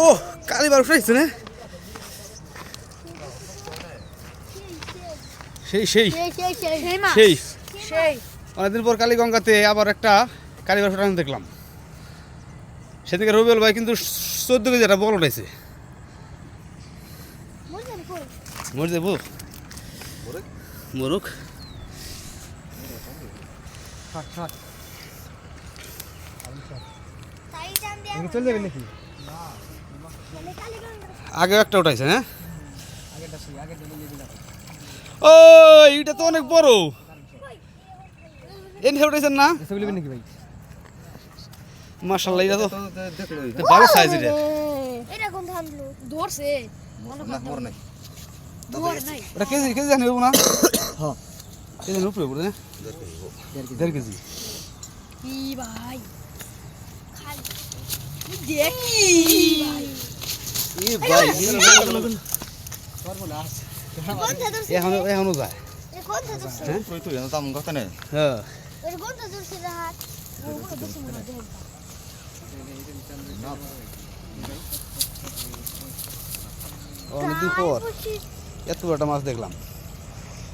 ও কালীবার উঠাইছে না সেই সেই। সেই সেই সেই। সেই মা সেই। সেই। অনেকদিন পর কালীগঙ্গাতে আবার একটা কালীবার ফোটানো দেখলাম। সেদিকে রবিউল ভাই কিন্তু চোদ্দ কেজি একটা বল উঠাইছে। মরে যাব মরুক তাই টান দিয়া চলে যাবে নাকি? মানে আগে একটা উঠাইছে হ্যাঁ? ও এইটা তো অনেক বড়। এনে উঠাইছেন না? নাকি ভাই? মার্শাল্লাহ এটা তো ভালো সাইজ এটা এটা কোন ধানলো ধরছে। ধর নাই ওটা কেজি কেজি জানি না? হ্যাঁ। কেজি উপরে উপরে না দেড় কেজি। কি ভাই। দেখি। এ ভাই। কোন এখনও এখনও যায়। হ্যাঁ? হ্যাঁ। অনেকদিন পর। এত বড় একটা মাছ দেখলাম।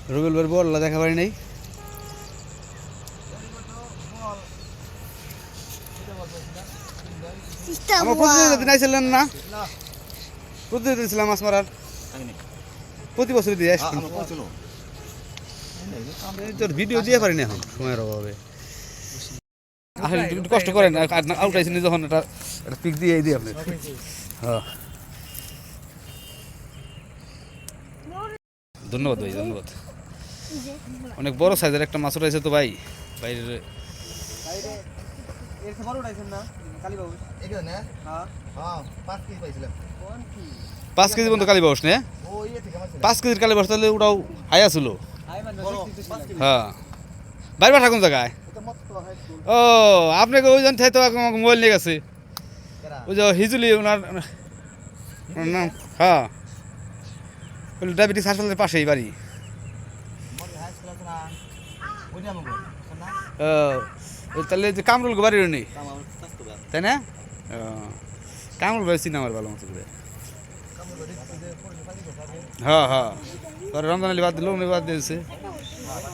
রুবেল ভাই বললা দেখা পারি নাই। আমার প্রতিযোগিতা দিন না? প্রতিযোগিতা দিয়েছিলাম মাছ মারার। প্রতি বছর দিয়ে তোর ভিডিও দিয়ে পারিনি এখন সময়ের অভাবে। আসলে একটু- একটু কষ্ট করেন আউট আইসিনি যখন এটা একটা পিক দিয়ে দিই আপনি। হ্যাঁ। ধন্যবাদ ভাই ধন্যবাদ। অনেক বড় সাইজের একটা মাছ উঠাইছে তো ভাই বাইরের? হ্যাঁ। Islam. পাঁচ কেজি পর্যন্ত কালী বাউস নে? mas. পাঁচ কেজির কালী বাউস তাহলে ওটাও হায়া ছিল আই মানে হ্যাঁ। বাইরে বাসা কোন জায়গায়. ও আপনাকে ওই জন তো মোবাইল নিয়ে গেছে। ওই যে হিজুলি ওনার নাম হ্যাঁ। ডায়াবেটিস হাসপাতালের পাশেই বাড়ি. ও, তাহলে যে কামরুল বাড়ির নেই. তাই না কামরুল ভাই চিনি আমার ভালো মতো করে হ্যাঁ হ্যাঁ রমজান আলী বাদ দিল উনি বাদ দিয়েছে